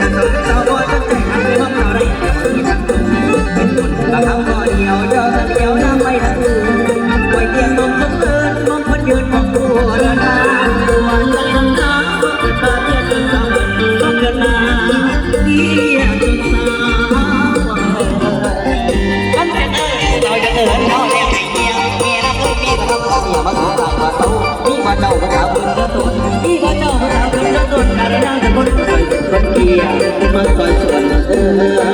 i want to and the one that Yeah.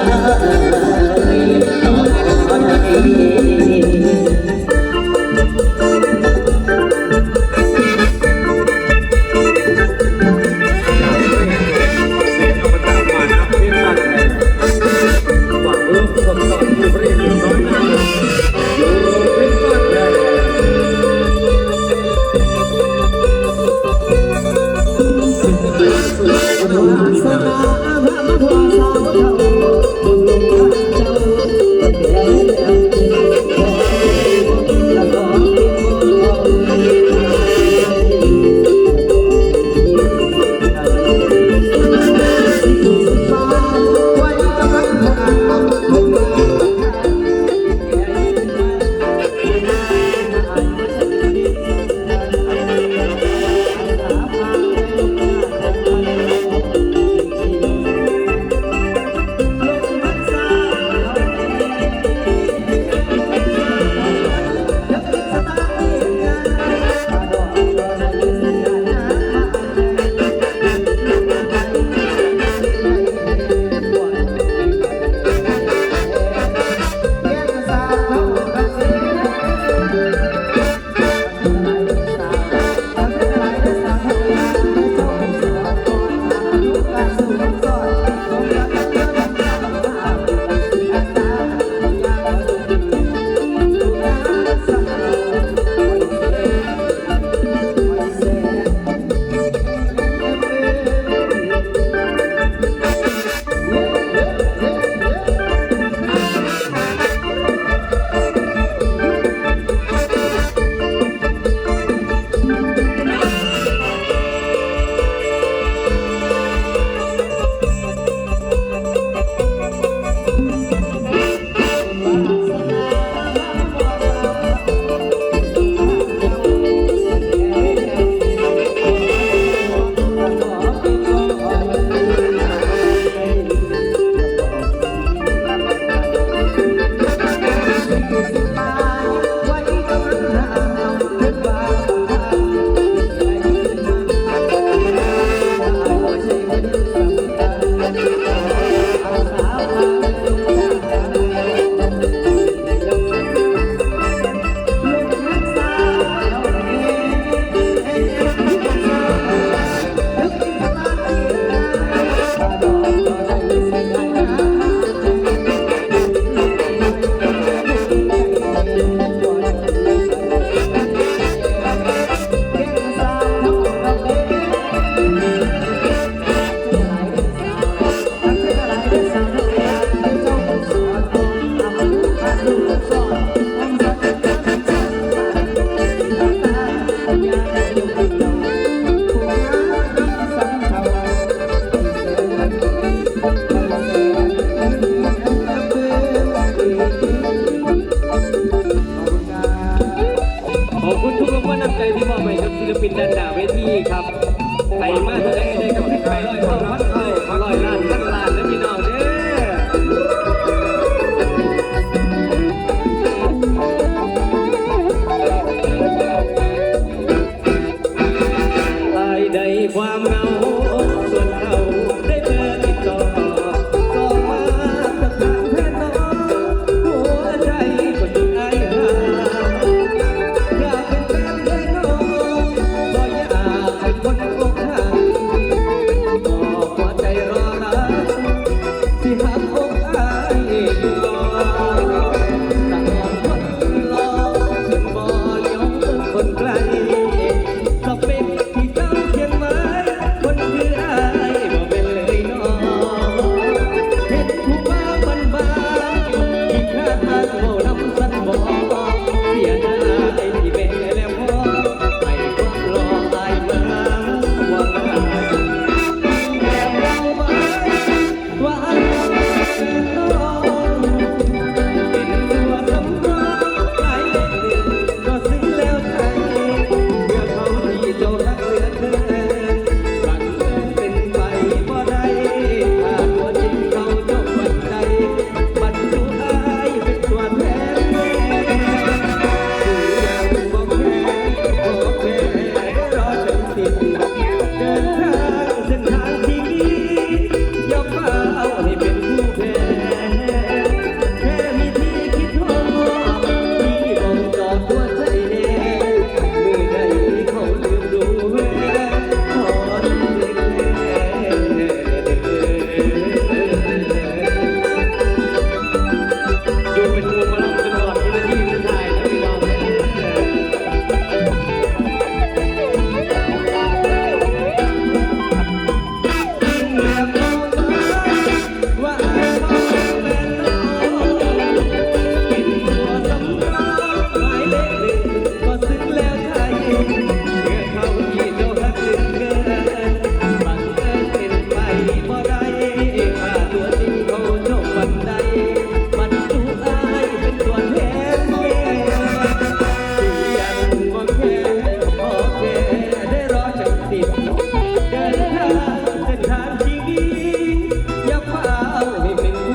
น้าเวทีครับใครมาจะได้ได้ก่อนไปลอยเข้าพัดเท่าร้อยล้านพันล้านนะพี่น้องเด้อภายใดความงา